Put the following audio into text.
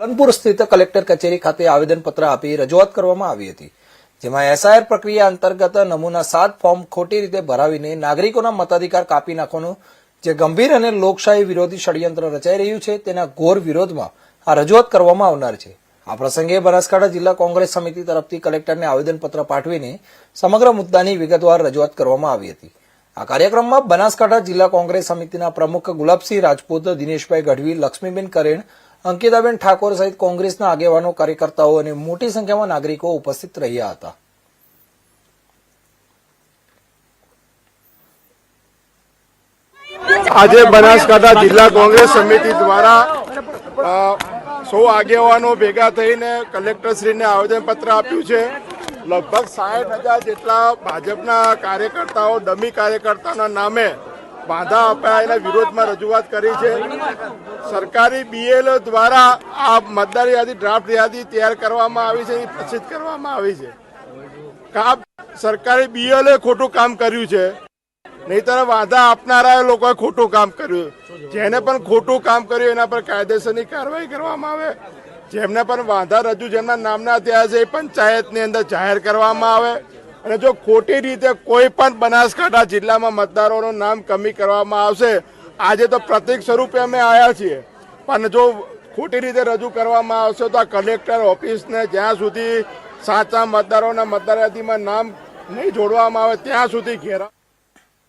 પાલનપુર સ્થિત કલેક્ટર કચેરી ખાતે આવેદનપત્ર આપી રજૂઆત કરવામાં આવી હતી, જેમાં એસઆઈઆર પ્રક્રિયા અંતર્ગત નમૂના સાત ફોર્મ ખોટી રીતે ભરાવીને નાગરિકોના મતાધિકાર કાપી નાખવાનું જે ગંભીર અને લોકશાહી વિરોધી ષડયંત્ર રચાઈ રહ્યું છે, તેના ઘોર વિરોધમાં આ રજૂઆત કરવામાં આવનાર છે. આ પ્રસંગે બનાસકાંઠા જિલ્લા કોંગ્રેસ સમિતિ તરફથી કલેક્ટરને આવેદનપત્ર પાઠવીને સમગ્ર મુદ્દાની વિગતવાર રજૂઆત કરવામાં આવી હતી. આ કાર્યક્રમમાં બનાસકાંઠા જિલ્લા કોંગ્રેસ સમિતિના પ્રમુખ ગુલાબસિંહ રાજપૂત, દિનેશભાઈ ગઢવી, લક્ષ્મીબેન કરેણ અંકિતાબેન ઠાકોર સહિત કોંગ્રેસના આગેવાનો, કાર્યકર્તાઓ અને મોટી સંખ્યામાં નાગરિકો ઉપસ્થિત રહ્યા હતા. આજે બનાસકાંઠા જિલ્લા કોંગ્રેસ સમિતિ દ્વારા સૌ આગેવાનો ભેગા થઈને કલેક્ટરશ્રીને આવેદનપત્ર આપ્યું છે. લગભગ સાઠ હજાર જેટલા ભાજપના કાર્યકર્તાઓ ડમી કાર્યકર્તાના નામે વાંધા આપ્યા, એના વિરોધમાં રજૂઆત કરી છે. સરકારી બીએલઓ દ્વારા આ મતદાર યાદી ડ્રાફ્ટ યાદી તૈયાર કરવામાં આવી છે એ પ્રસિદ્ધ કરવામાં આવી છે. કામ, સરકારી બીએલએ ખોટું કામ કર્યું છે. નહીતર વાંધા આપનારા લોકોએ ખોટું કામ કર્યું. જેને પણ ખોટું કામ કર્યું, એના પર કાયદેસરની કાર્યવાહી કરવામાં આવે. જેમને પણ વાંધા રજૂ, જેમના નામના થયા છે, એ પંચાયતની અંદર જાહેર કરવામાં આવે. અને જો ખોટી રીતે કોઈ પણ બનાસકાંઠા જિલ્લામાં મતદારોનું નામ કમી કરવામાં આવશે, આજે તો પ્રતિક સ્વરૂપે અમે આવ્યા છીએ. પણ જો ખોટી રીતે રજૂ કરવામાં આવશે તો આ કલેક્ટર ઓફિસને જ્યાં સુધી સાચા મતદારોના મતદાર નામ નહીં જોડવામાં આવે, ત્યાં સુધી ઘેરા